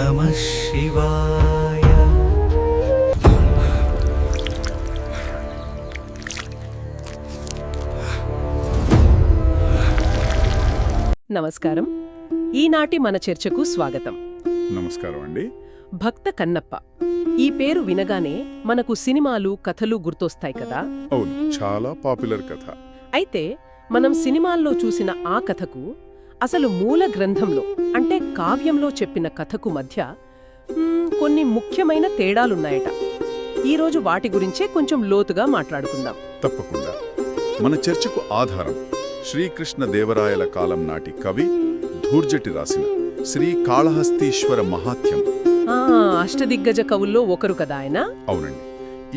నమ శివాయ నమస్కారం. ఈనాటి మన చర్చకు స్వాగతం. నమస్కారం అండి. భక్త కన్నప్ప. ఈ పేరు వినగానే మనకు సినిమాలు కథలు గుర్తొస్తాయి కదా? అవును చాలా పాపులర్ కథ. అయితే మనం సినిమాల్లో చూసిన ఆ కథకు అసలు మూల గ్రంథంలో అంటే కావ్యంలో చెప్పిన కథకు మధ్య కొన్ని ముఖ్యమైన తేడాలున్నాయట. ఈరోజు వాటి గురించే కొంచెం లోతుగా మాట్లాడుకుందాం. తప్పకుండా. మన చర్చకు ఆధారం శ్రీకృష్ణ దేవరాయల కాలం నాటి కవి ధూర్జటి రాసిన శ్రీ కాళహస్తీశ్వర మహాత్యం అష్టదిగ్గజ కవుల్లో ఒకరు కదా ఆయన? అవునండి.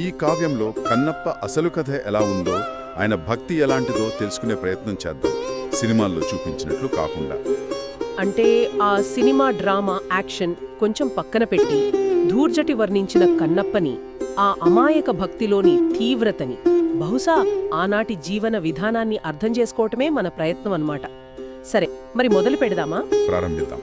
ఈ కావ్యంలో కన్నప్ప అసలు కథ ఎలా ఉందో ఆయన భక్తి ఎలాంటిదో తెలుసుకునే ప్రయత్నం చేద్దాం. సినిమాల్లో చూపించినట్లు కాకుండా. అంటే ఆ సినిమా డ్రామా యాక్షన్ కొంచెం పక్కన పెట్టి ధూర్జటి వర్ణించిన కన్నప్పని ఆ అమాయక భక్తిలోని తీవ్రతని బహుశా ఆనాటి జీవన విధానాన్ని అర్థం చేసుకోవటమే మన ప్రయత్నం అన్నమాట. సరే మరి మొదలు పెడదామా? ప్రారంభిద్దాం.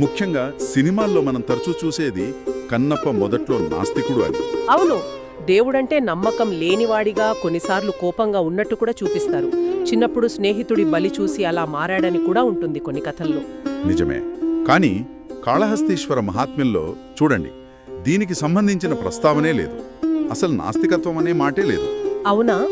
ముఖ్యంగా సినిమాల్లో మనం తరచూ చూసేది కన్నప్ప మొదట్లో నాస్తికుడు అని. అవును దేవుడంటే నమ్మకం లేనివాడిగా కొన్నిసార్లు కోపంగా ఉన్నట్టు కూడా చూపిస్తారు. చిన్నప్పుడు స్నేహితుడి బలి చూసి అలా మారాడని కూడా ఉంటుంది కొన్ని కథల్లో. నిజమే. కానీ కాళహస్తీశ్వర మహాత్మ్యంలో చూడండి దీనికి సంబంధించిన ప్రస్తావనే లేదు. అసలు నాస్తికత్వం అనే మాటే లేదు. అవునా?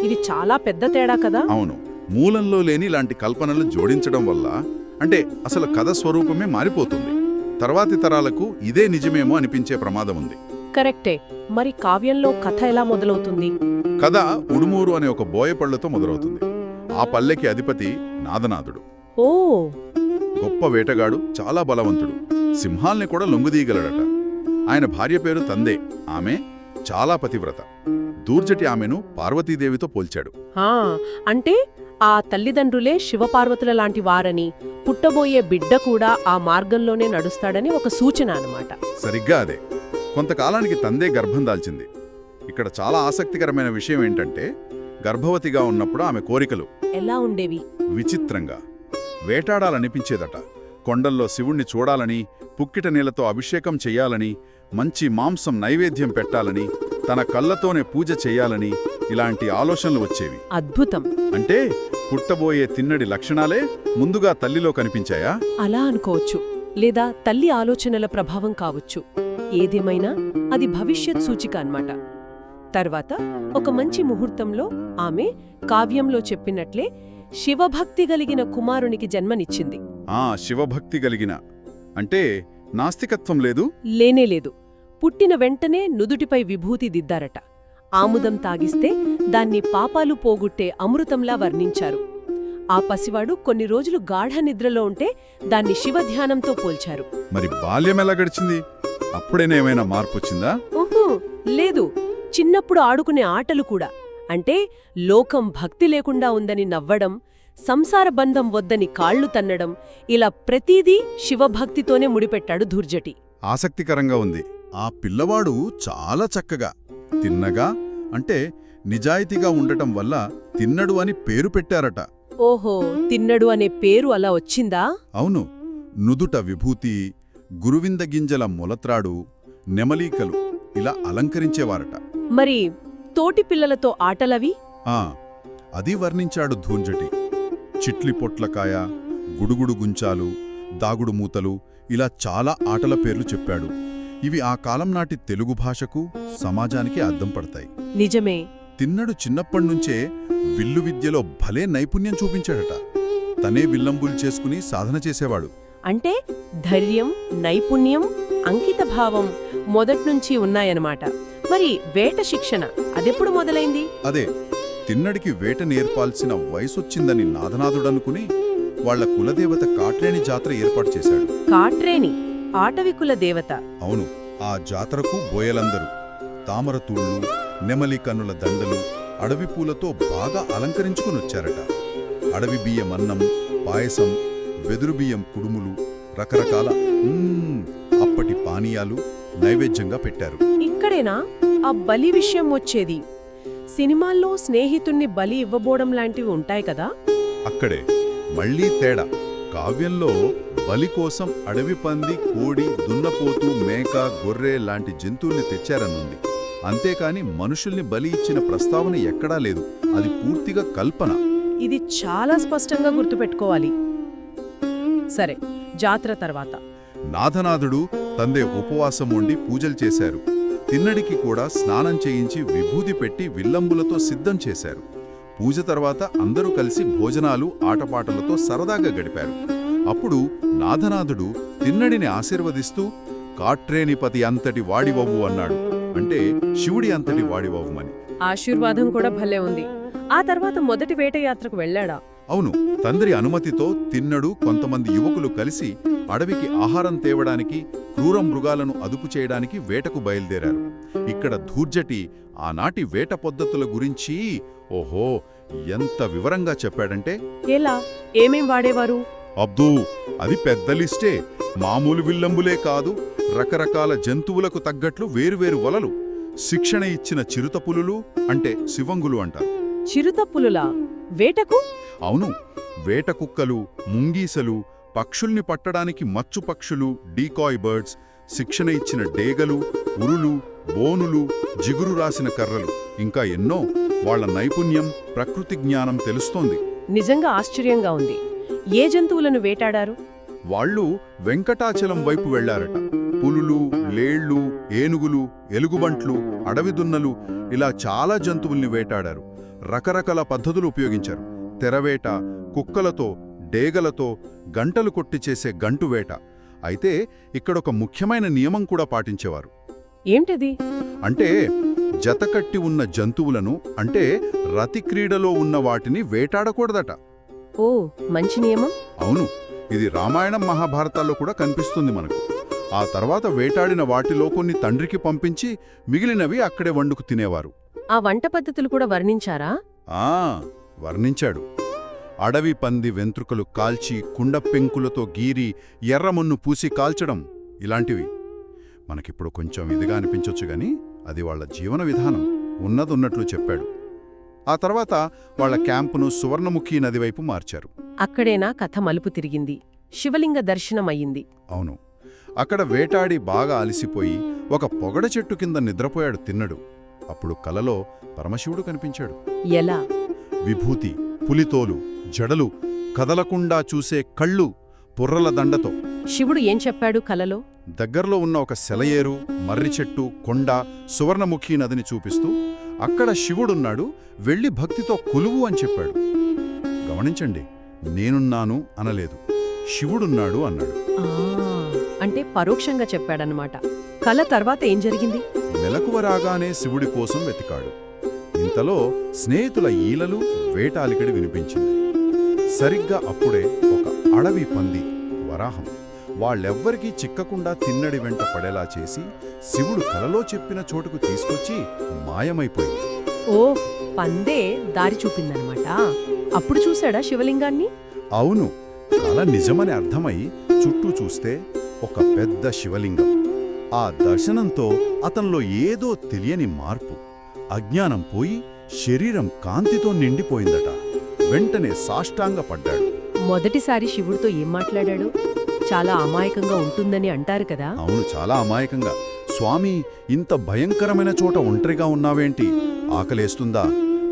ఇది చాలా పెద్ద తేడా కదా? అవును. మూలంలో లేని ఇలాంటి కల్పనలు జోడించడం వల్ల అంటే అసలు కథ స్వరూపమే మారిపోతుంది. తర్వాతి తరాలకు ఇదే నిజమేమో అనిపించే ప్రమాదం ఉంది. కరెక్టే. మరి కావ్యంలో కథ ఎలా మొదలవుతుంది? కథ ఉడుమూరు అనే ఒక బోయపళ్ళతో మొదలవుతుంది. ఆ పల్లెకి అధిపతి నాదనాథుడు. ఓ! గొప్ప వేటగాడు చాలా బలవంతుడు. సింహాల్ని కూడా లొంగుదీయగలడట. ఆయన భార్య పేరు తందే. ఆమె చాలా పతివ్రత. దూర్జటి ఆమెను పార్వతీదేవితో పోల్చాడు. ఆ, అంటే ఆ తల్లిదండ్రులే శివపార్వతుల లాంటి వారని పుట్టబోయే బిడ్డ కూడా ఆ మార్గంలోనే నడుస్తాడని ఒక సూచన అన్నమాట. సరిగ్గా అదే. కొంతకాలానికి తందే గర్భం దాల్చింది. ఇక్కడ చాలా ఆసక్తికరమైన విషయం ఏంటంటే గర్భవతిగా ఉన్నప్పుడు ఆమె కోరికలు ఎలా ఉండేవి? విచిత్రంగా వేటాడాలనిపించేదట. కొండల్లో శివుణ్ణి చూడాలని పుక్కిట నీళ్ళతో అభిషేకం చెయ్యాలని మంచి మాంసం నైవేద్యం పెట్టాలని తన కళ్ళతోనే పూజ చెయ్యాలని ఇలాంటి ఆలోచనలు వచ్చేవి. అద్భుతం. అంటే పుట్టబోయే తిన్నడి లక్షణాలే ముందుగా తల్లిలో కనిపించాయా? అలా అనుకోవచ్చు. లేదా తల్లి ఆలోచనల ప్రభావం కావచ్చు. ఏదేమైనా అది భవిష్యత్ సూచిక అన్నమాట. తర్వాత ఒక మంచి ముహూర్తంలో ఆమె కావ్యంలో చెప్పినట్లే శివభక్తి కలిగిన కుమారునికి జన్మనిచ్చింది. ఆ శివభక్తి కలిగిన. అంటే నాస్తికత్వం లేదు? లేనేలేదు పుట్టిన వెంటనే నుదుటిపై విభూతి దిద్దారట. ఆముదం తాగిస్తే దాన్ని పాపాలు పోగొట్టే అమృతంలా వర్ణించారు. ఆ పసివాడు కొన్ని రోజులు గాఢ నిద్రలో ఉంటే దాన్ని శివధ్యానంతో పోల్చారు. మరి బాల్యం ఎలా గడిచింది? అప్పుడైనా ఏమైనా మార్పు వచ్చిందా లేదు. చిన్నప్పుడు ఆడుకునే ఆటలు కూడా. అంటే లోకం భక్తి లేకుండా ఉందని నవ్వడం సంసార బంధం వద్దని కాళ్ళు తన్నడం ఇలా ప్రతీదీ శివభక్తితోనే ముడిపెట్టాడు ధూర్జటి. ఆసక్తికరంగా ఉంది. ఆ పిల్లవాడు చాలా చక్కగా తిన్నగా అంటే నిజాయితీగా ఉండటం వల్ల తిన్నడు అని పేరు పెట్టారట. ఓహో తిన్నడు అనే పేరు అలా వచ్చిందా? అవును. నుదుట విభూతి గురువింద గింజల మొలత్రాడు నెమలీకలు ఇలా అలంకరించేవారట. మరి తోటి పిల్లలతో ఆటలవి? ఆ అది వర్ణించాడు ధూంజటి. చిట్లి పొట్లకాయ గుడుగుడు గుంచాలు దాగుడు మూతలు ఇలా చాలా ఆటల పేర్లు చెప్పాడు. ఇవి ఆ కాలం నాటి తెలుగు భాషకు సమాజానికి అద్దం పడతాయి. నిజమే. తిన్నడు చిన్నప్పణ్నుంచే విల్లు విద్యలో భలే నైపుణ్యం చూపించాడట. తనే విల్లంబులు చేసుకుని సాధన చేసేవాడు. అంటే ధైర్యం నైపుణ్యం అంకితభావం మొదట్నుంచి ఉన్నాయన్నమాట. మరి వేట శిక్షణ అదెప్పుడు మొదలైంది? అదే తిన్నడికి వేట నేర్పాల్సిన వయసొచ్చిందని నాథనాథుడనుకుని వాళ్ళ కులదేవత కాట్రేని జాతర ఏర్పాటు చేశాడు. కాట్రేని ఆటవికుల దేవత. అవును ఆ జాతరకు బోయలందరూ తామరతూళ్ళు నెమలి కన్నుల దండలు అడవి పూలతో బాగా అలంకరించుకునొచ్చారట. అడవి బియ్యం అన్నం పాయసం వెదురు బియ్యం కుడుములు రకరకాల అప్పటి పానీయాలు నైవేద్యంగా పెట్టారు. ఇక్కడేనా? ఆ బలి విషయం వచ్చేది. సినిమాల్లో స్నేహితుణ్ణి బలి ఇవ్వబోవడం లాంటివి ఉంటాయి కదా? అక్కడే మళ్ళీ తేడా. కావ్యంలో బలి కోసం అడవి పంది కోడి దున్నపోతు మేక గొర్రె లాంటి జంతువుల్ని తెచ్చారనుంది. అంతేకాని మనుషుల్ని బలి ఇచ్చిన ప్రస్తావన ఎక్కడా లేదు. అది పూర్తిగా కల్పన. ఇది చాలా స్పష్టంగా గుర్తుపెట్టుకోవాలి. సరే జాతర తర్వాత. నాథనాథుడు తందే ఉపవాసం ఉండి పూజలు చేశారు. తిన్నడికి కూడా స్నానం చేయించి విభూది పెట్టి విల్లంబులతో సిద్ధం చేశారు. పూజ తర్వాత అందరూ కలిసి భోజనాలు ఆటపాటలతో సరదాగా గడిపారు. అప్పుడు నాథనాథుడు తిన్నడిని ఆశీర్వదిస్తూ కాట్రేనిపతి అంతటి వాడివవ్వు అన్నాడు. అంటే శివుడి అంతటి వాడివవ్వమని ఆశీర్వాదం కూడా భలే ఉంది. ఆ తర్వాత మొదటి వేటయాత్రకు వెళ్ళాడా? అవును తండ్రి అనుమతితో తిన్నడు కొంతమంది యువకులు కలిసి అడవికి ఆహారం తేవడానికి క్రూర మృగాలను అదుపు చేయడానికి వేటకు బయలుదేరారు. ఇక్కడ ధూర్జటి ఆనాటి వేట పద్ధతుల గురించి ఓహో ఎంత వివరంగా చెప్పాడంటే ఎలా? ఏమేం వాడేవారు? అబ్దూ అది పెద్ద లిస్టే. మామూలు విల్లంబులే కాదు రకరకాల జంతువులకు తగ్గట్లు వేరువేరు వలలు. శిక్షణ ఇచ్చిన చిరుత పులులు అంటే శివంగులు అంటారు. చిరుతప్పులులా వేటకు? అవును. వేట కుక్కలు ముంగీసలు పక్షుల్ని పట్టడానికి మచ్చు పక్షులు డీకాయ్ బర్డ్స్ శిక్షణ ఇచ్చిన డేగలు ఉరులు బోనులు జిగురు రాసిన కర్రలు. ఇంకా ఎన్నో. వాళ్ళ నైపుణ్యం ప్రకృతి జ్ఞానం తెలుస్తోంది. నిజంగా ఆశ్చర్యంగా ఉంది. ఏ జంతువులను వేటాడారు? వాళ్ళు వెంకటాచలం వైపు వెళ్ళారట. పులులు లేళ్ళు ఏనుగులు ఎలుగుబంట్లు అడవిదున్నలు ఇలా చాలా జంతువుల్ని వేటాడారు. రకరకాల పద్ధతులు ఉపయోగించారు. తెరవేట కుక్కలతో డేగలతో గంటలు కొట్టి చేసే గంటువేట అయితే ఇక్కడొక ముఖ్యమైన నియమం కూడా పాటించేవారు. ఏంటది? అంటే జతకట్టి ఉన్న జంతువులను అంటే రతి క్రీడలో ఉన్న వాటిని వేటాడకూడదట. ఓ మంచి నియమం. అవును ఇది రామాయణం మహాభారతాల్లో కూడా కనిపిస్తుంది మనకు. ఆ తర్వాత వేటాడిన వాటిలో కొన్ని తండ్రికి పంపించి మిగిలినవి అక్కడే వండుకు తినేవారు. ఆ వంట పద్ధతులు కూడా వర్ణించారా? ఆ వర్ణించాడు. అడవి పంది వెంట్రుకలు కాల్చి కుండ పెంకులతో గీరి ఎర్రమున్ను పూసి కాల్చడం ఇలాంటివి. మనకిప్పుడు కొంచెం ఇదిగా అనిపించొచ్చు గాని అది వాళ్ళ జీవన విధానం. ఉన్నదున్నట్లు చెప్పాడు. ఆ తర్వాత వాళ్ళ క్యాంపును సువర్ణముఖి నది వైపు మార్చారు. అక్కడేనా కథ మలుపు తిరిగింది. శివలింగ దర్శనమయ్యింది. అవును. అక్కడ వేటాడి బాగా అలసిపోయి ఒక పొగడ చెట్టు కింద నిద్రపోయాడు తిన్నడు. అప్పుడు కలలో పరమశివుడు కనిపించాడు. ఎలా? విభూతి పులితోలు జడలు కదలకుండా చూసే కళ్ళు పుర్రల దండతో. శివుడు ఏం చెప్పాడు కలలో? దగ్గరలో ఉన్న ఒక సెలయేరు మర్రి చెట్టు కొండ సువర్ణముఖి నదిని చూపిస్తూ అక్కడ శివుడున్నాడు వెళ్ళి భక్తితో కొలువు అని చెప్పాడు. గమనించండి నేనున్నాను అనలేదు శివుడున్నాడు అన్నాడు. అంటే పరోక్షంగా చెప్పాడనమాట కల తర్వాత ఏం జరిగింది? మెలకువ రాగానే శివుడి కోసం వెతికాడు. ఇంతలో స్నేహితుల ఈలలు వేటాలికడి వినిపించింది. సరిగ్గా అప్పుడే ఒక అడవి పంది వరాహం వాళ్ళెవ్వరికీ చిక్కకుండా తిన్నడి వెంట పడేలా చేసి శివుడు కలలో చెప్పిన చోటుకు తీసుకొచ్చి మాయమైపోయింది. ఓ పందే దారి చూపిందనమాట అప్పుడు చూశాడా శివలింగాన్ని? అవును కల నిజమని అర్థమై చుట్టూ చూస్తే ఒక పెద్ద శివలింగం. ఆ దర్శనంతో అతనిలో ఏదో తెలియని మార్పు. అజ్ఞానం పోయి శరీరం కాంతితో నిండిపోయిందట. వెంటనే సాష్టాంగపడ్డాడు మొదటిసారి శివుడితో ఏం మాట్లాడాడు? చాలా అమాయకంగా ఉంటుందని అంటారు కదా? అవును చాలా అమాయకంగా. స్వామి ఇంత భయంకరమైన చోట ఒంటరిగా ఉన్నావేంటి? ఆకలేస్తుందా?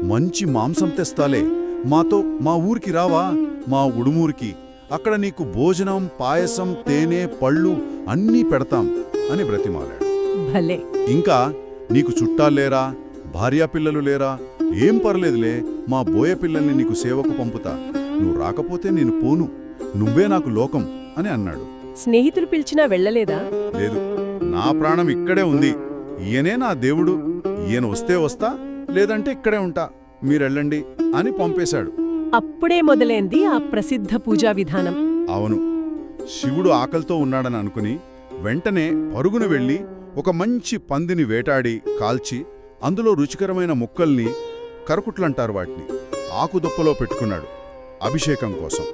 మంచి మాంసం తెస్తాలే. మాతో మా ఊరికి రావా? మా ఉడుమూరికి. అక్కడ నీకు భోజనం పాయసం తేనె పళ్ళు అన్నీ పెడతాం. అని బ్రతిమాలాడు. భలే. ఇంకా నీకు చుట్టాల్లేరా భార్యాపిల్లలు లేరా? ఏం పర్లేదులే మా బోయ పిల్లల్ని నీకు సేవకు పంపుతా. నువ్వు రాకపోతే నేను పోను. నువ్వే నాకు లోకం అని అన్నాడు. స్నేహితులు పిలిచినా వెళ్ళలేదా? లేదు. నా ప్రాణం ఇక్కడే ఉంది. ఈయనే నా దేవుడు. ఈయన వస్తే వస్తా లేదంటే ఇక్కడే ఉంటా. మీరెళ్ళండి అని పంపేశాడు. అప్పుడే మొదలైంది ఆ ప్రసిద్ధ పూజా విధానం. అవును. శివుడు ఆకలితో ఉన్నాడని అనుకుని వెంటనే పరుగున వెళ్ళి ఒక మంచి పందిని వేటాడి కాల్చి అందులో రుచికరమైన ముక్కల్ని కరకుట్లంటారు వాటిని. ఆకుదుప్పలో పెట్టుకున్నాడు అభిషేకం కోసం.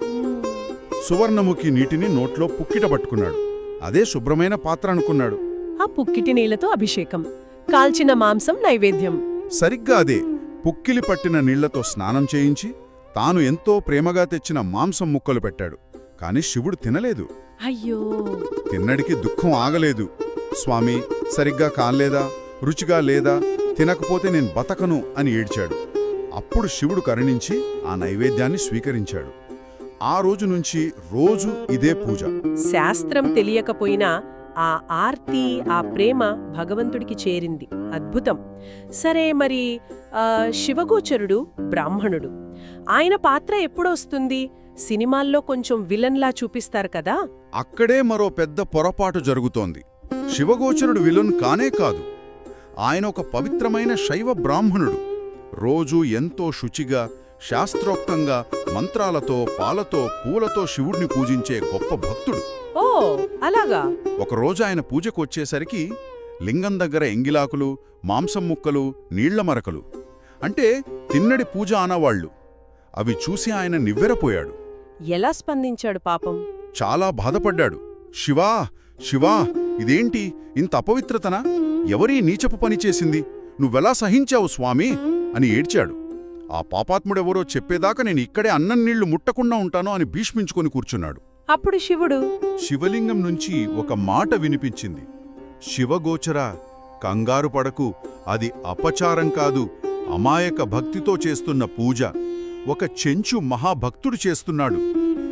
సువర్ణముఖి నీటిని నోట్లో పుక్కిట పట్టుకున్నాడు. అదే శుభ్రమైన పాత్ర అనుకున్నాడు. ఆ పుక్కిటి నీళ్ళతో అభిషేకం. కాల్చిన మాంసం నైవేద్యం. సరిగ్గా అదే పుక్కిలి పట్టిన నీళ్ళతో స్నానం చేయించి తాను ఎంతో ప్రేమగా తెచ్చిన మాంసం ముక్కలు పెట్టాడు. కాని శివుడు తినలేదు. అయ్యో. తిన్నడికి దుఃఖం ఆగలేదు. స్వామి సరిగ్గా కాలేదా రుచిగా లేదా? తినకపోతే నేను బతకను అని ఏడ్చాడు. అప్పుడు శివుడు కరుణించి ఆ నైవేద్యాన్ని స్వీకరించాడు. ఆ రోజు నుంచి రోజు ఇదే పూజ. శాస్త్రం తెలియకపోయినా ఆ ఆర్తి ఆ ప్రేమ భగవంతుడికి చేరింది. అద్భుతం. సరే మరి ఆ, శివగోచరుడు బ్రాహ్మణుడు. ఆయన పాత్ర ఎప్పుడొస్తుంది సినిమాల్లో కొంచెం విలన్లా చూపిస్తారు కదా? అక్కడే మరో పెద్ద పొరపాటు జరుగుతోంది. శివగోచరుడు విలన్ కానే కాదు. ఆయన ఒక పవిత్రమైన శైవ బ్రాహ్మణుడు. రోజూ ఎంతో శుచిగా శాస్త్రోక్తంగా మంత్రాలతో పాలతో పూలతో శివుడిని పూజించే గొప్ప భక్తుడు. ఓ అలాగా? ఒకరోజు ఆయన పూజకు వచ్చేసరికి లింగం దగ్గర ఎంగిలాకులు మాంసం ముక్కలు నీళ్ళ మరకలు. అంటే తిన్నడి పూజ ఆనవాళ్ళు అవి చూసి ఆయన నివ్వెరపోయాడు. ఎలా స్పందించాడు పాపం? చాలా బాధపడ్డాడు. శివా శివా ఇదేంటి? ఇంత అపవిత్రతనా? ఎవరీ నీచపు పని చేసింది? నువ్వెలా సహించావు స్వామి? అని ఏడ్చాడు. ఆ పాపాత్ముడెవరో చెప్పేదాకా నేను ఇక్కడే అన్నం నీళ్ళు ముట్టకుండా ఉంటాను అని భీష్మించుకొని కూర్చున్నాడు. అప్పుడు శివుడు? శివలింగం నుంచి ఒక మాట వినిపించింది. శివగోచర కంగారు పడకు అది అపచారం కాదు అమాయక భక్తితో చేస్తున్న పూజ. ఒక చెంచు మహాభక్తుడు చేస్తున్నాడు.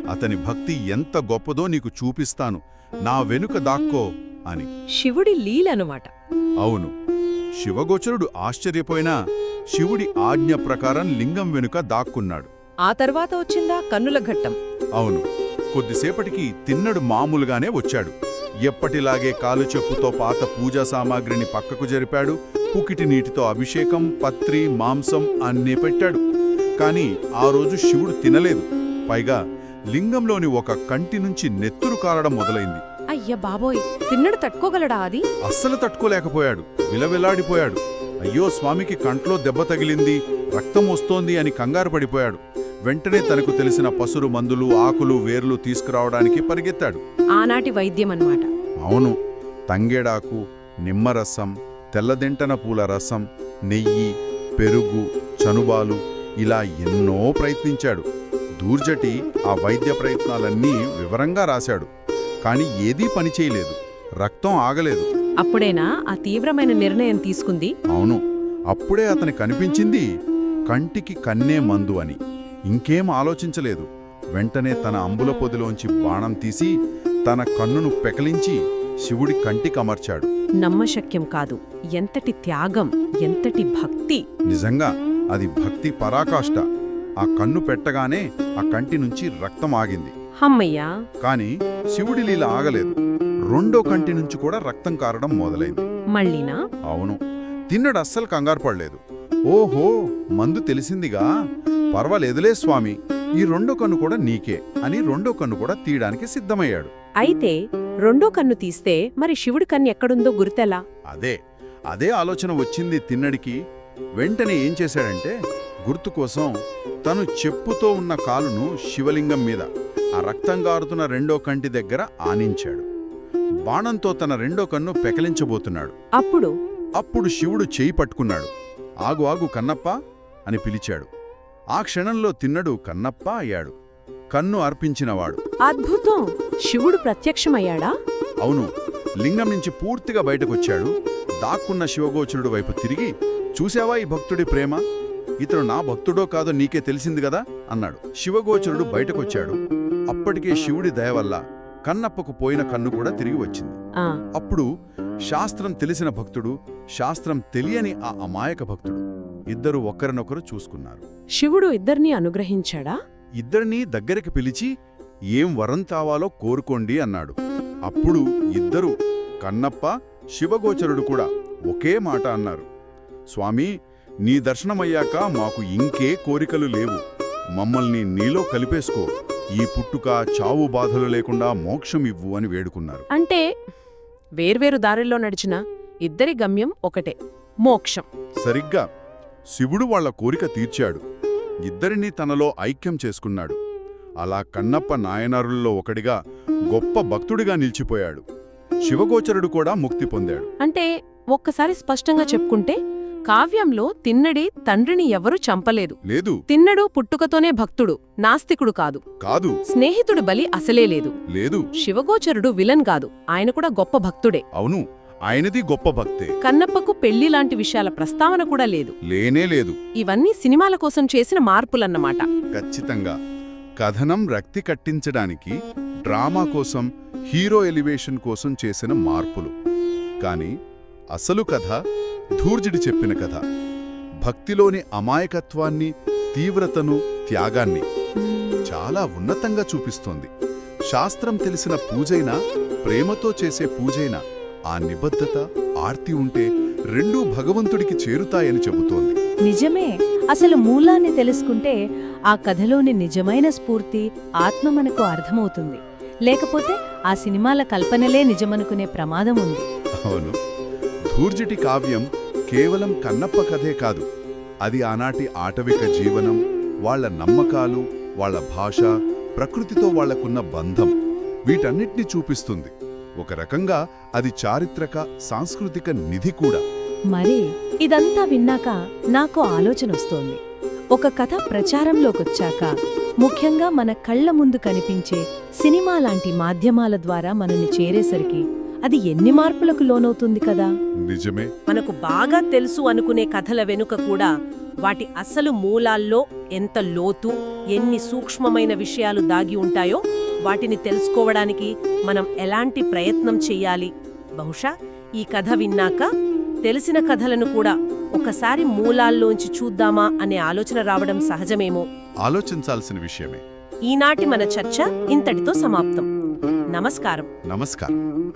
అతని భక్తి ఎంత గొప్పదో నీకు చూపిస్తాను. నా వెనుక దాక్కో అని. శివుడి లీలనుమాట. అవును. శివగోచరుడు ఆశ్చర్యపోయినా శివుడి ఆజ్ఞ ప్రకారం లింగం వెనుక దాక్కున్నాడు. ఆ తర్వాత వచ్చిందా కన్నుల ఘట్టం. అవును. కొద్దిసేపటికి తిన్నడు మామూలుగానే వచ్చాడు. ఎప్పటిలాగే కాలు చెప్పుతో పాత పూజా సామాగ్రిని పక్కకు జరిపాడు. పుకిటి నీటితో అభిషేకం పత్రి మాంసం అన్నీ పెట్టాడు. కాని ఆ రోజు శివుడు తినలేదు. పైగా లింగంలోని ఒక కంటి నుంచి నెత్తురు కారడం మొదలైంది. అయ్య బాబోయ్! తిన్నడు తట్టుకోగలడా అది? అస్సలు తట్టుకోలేకపోయాడు. విలవిలాడిపోయాడు. అయ్యో స్వామికి కంట్లో దెబ్బ తగిలింది రక్తం వస్తోంది అని కంగారు పడిపోయాడు. వెంటనే తనకు తెలిసిన పసురు మందులు ఆకులు వేర్లు తీసుకురావడానికి పరిగెత్తాడు. ఆనాటి వైద్యం అన్నమాట అవును తంగేడాకు నిమ్మరసం తెల్లదెంటన పూల రసం నెయ్యి పెరుగు చనుబాలు ఇలా ఎన్నో ప్రయత్నించాడు. దూర్జటి ఆ వైద్య ప్రయత్నాలన్నీ వివరంగా రాశాడు. కాని ఏదీ పనిచేయలేదు రక్తం ఆగలేదు. అప్పుడేనా ఆ తీవ్రమైన నిర్ణయం తీసుకుంది? అవును. అప్పుడే అతని కనిపించింది కంటికి కన్నే మందు అని. ఇంకేం ఆలోచించలేదు. వెంటనే తన అంబుల పొదిలోంచి బాణం తీసి తన కన్నును పెకలించి శివుడి కంటికి అమర్చాడు. నమ్మశక్యం కాదు. ఎంతటి త్యాగం ఎంతటి భక్తి. నిజంగా అది భక్తి పరాకాష్ట. ఆ కన్ను పెట్టగానే ఆ కంటి నుంచి రక్తం ఆగింది. హమ్మయ్యా. కాని శివుడి లీల ఆగలేదు. రెండో కంటి నుంచి కూడా రక్తం కారడం మొదలైంది. మళ్ళీనా? అవును. తిన్నడు అస్సలు కంగారు పడలేదు. ఓహో మందు తెలిసిందిగా? పర్వాలేదులే స్వామి. ఈ రెండో కన్ను కూడా నీకే అని రెండో కన్ను కూడా తీయడానికి సిద్ధమయ్యాడు. అయితే రెండో కన్ను తీస్తే మరి శివుడి కన్ను ఎక్కడుందో గుర్తెలా? అదే అదే ఆలోచన వచ్చింది తిన్నడికి. వెంటనే ఏం చేశాడంటే గుర్తు కోసం తను చెప్పుతో ఉన్న కాలును శివలింగం మీద ఆ రక్తం గారుతున్న రెండో కంటి దగ్గర ఆనించాడు. బాణంతో తన రెండో కన్ను పెకలించబోతున్నాడు. అప్పుడు? అప్పుడు శివుడు చేయి పట్టుకున్నాడు. ఆగు ఆగు కన్నప్ప అని పిలిచాడు. ఆ క్షణంలో తిన్నడు కన్నప్ప అయ్యాడు. కన్ను అర్పించినవాడు. అద్భుతం! శివుడు ప్రత్యక్షమయ్యాడా? అవును. లింగం నుంచి పూర్తిగా బయటకొచ్చాడు. దాక్కున్న శివగోచరుడు వైపు తిరిగి చూశావా ఈ భక్తుడి ప్రేమ? ఇతడు నా భక్తుడో కాదో నీకే తెలిసింది కదా? అన్నాడు. శివగోచరుడు బయటకొచ్చాడు. అప్పటికే శివుడి దయ వల్ల కన్నప్పకు పోయిన కన్ను కూడా తిరిగి వచ్చింది. అప్పుడు శాస్త్రం తెలిసిన భక్తుడు శాస్త్రం తెలియని ఆ అమాయక భక్తుడు ఇద్దరు ఒకరినొకరు చూసుకున్నారు. శివుడు ఇద్దరినీ అనుగ్రహించాడా? ఇద్దరినీ దగ్గరికి పిలిచి ఏం వరం కావాలో కోరుకోండి అన్నాడు. అప్పుడు ఇద్దరు కన్నప్ప శివగోచరుడు కూడా ఒకే మాట అన్నారు. స్వామి నీ దర్శనమయ్యాక మాకు ఇంకే కోరికలు లేవు. మమ్మల్ని నీలో కలిపేసుకో. ఈ పుట్టుక చావు బాధలు లేకుండా మోక్షం ఇవ్వు అని వేడుకున్నారు. అంటే వేర్వేరు దారిలో నడిచిన ఇద్దరి గమ్యం ఒకటే మోక్షం. సరిగ్గా. శివుడు వాళ్ళ కోరిక తీర్చాడు. ఇద్దరినీ తనలో ఐక్యం చేసుకున్నాడు. అలా కన్నప్ప నాయనారుల్లో ఒకడిగా గొప్ప భక్తుడిగా నిలిచిపోయాడు. శివగోచరుడు కూడా ముక్తి పొందాడు. అంటే ఒక్కసారి స్పష్టంగా చెప్పుకుంటే కావ్యంలో తిన్నడే తండ్రిని ఎవరూ చంపలేదు. లేదు. తిన్నడు పుట్టుకతోనే భక్తుడు నాస్తికుడు కాదు. కాదు. స్నేహితుడు బలి అసలే లేదు. లేదు. శివగోచరుడు విలన్ కాదు. ఆయన కూడా గొప్ప భక్తుడే. అవును. ఆయనది గొప్ప భక్తే. కన్నప్పకు పెళ్ళి లాంటి విషయాల ప్రస్తావన కూడా లేదు. లేనే లేదు. ఇవన్నీ సినిమాల కోసం చేసిన మార్పులన్నమాట. ఖచ్చితంగా. కథనం రక్తి కట్టించడానికి డ్రామా కోసం హీరో ఎలివేషన్ కోసం చేసిన మార్పులు. కాని అసలు కథ ధూర్జుడి చెప్పిన కథ. భక్తిలోని అమాయకత్వాన్ని తీవ్రతను త్యాగాన్ని చాలా ఉన్నతంగా చూపిస్తోంది. శాస్త్రం తెలిసిన పూజైనా ప్రేమతో చేసే పూజైనా ఆ నిబద్ధత ఆర్తి ఉంటే రెండూ భగవంతుడికి చేరుతాయని చెబుతోంది. నిజమే. అసలు మూలాన్ని తెలుసుకుంటే ఆ కథలోని నిజమైన స్ఫూర్తి ఆత్మ మనకు అర్థమవుతుంది. లేకపోతే ఆ సినిమాల కల్పనలే నిజమనుకునే ప్రమాదం ఉంది. అవును. ధూర్జటి కావ్యం కేవలం కన్నప్ప కథే కాదు. అది ఆనాటి ఆటవిక జీవనం వాళ్ళ నమ్మకాలు వాళ్ళ భాష ప్రకృతితో వాళ్ళకున్న బంధం. వీటన్నిటినీ చూపిస్తుంది. ఒక రకంగా అది చారిత్రక సాంస్కృతిక నిధి కూడా. మరి ఇదంతా విన్నాక నాకు ఆలోచన వస్తోంది. ఒక కథ ప్రచారంలోకొచ్చాక ముఖ్యంగా మన కళ్ళ ముందు కనిపించే సినిమా లాంటి మాధ్యమాల ద్వారా మనని చేరేసరికి అది ఎన్ని మార్పులకు లోనవుతుంది కదా? నిజమే. మనకు బాగా తెలుసు అనుకునే కథల వెనుక కూడా వాటి అసలు మూలాల్లో ఎంత లోతు ఎన్ని సూక్ష్మమైన విషయాలు దాగి ఉంటాయో వాటిని తెలుసుకోవడానికి మనం ఎలాంటి ప్రయత్నం చెయ్యాలి బహుశా ఈ కథ విన్నాక తెలిసిన కథలను కూడా ఒకసారి మూలాల్లోంచి చూద్దామా అనే ఆలోచన రావడం సహజమేమో. ఆలోచించాల్సిన విషయమే. ఈనాటి మన చర్చ ఇంతటితో సమాప్తం. నమస్కారం. నమస్కారం.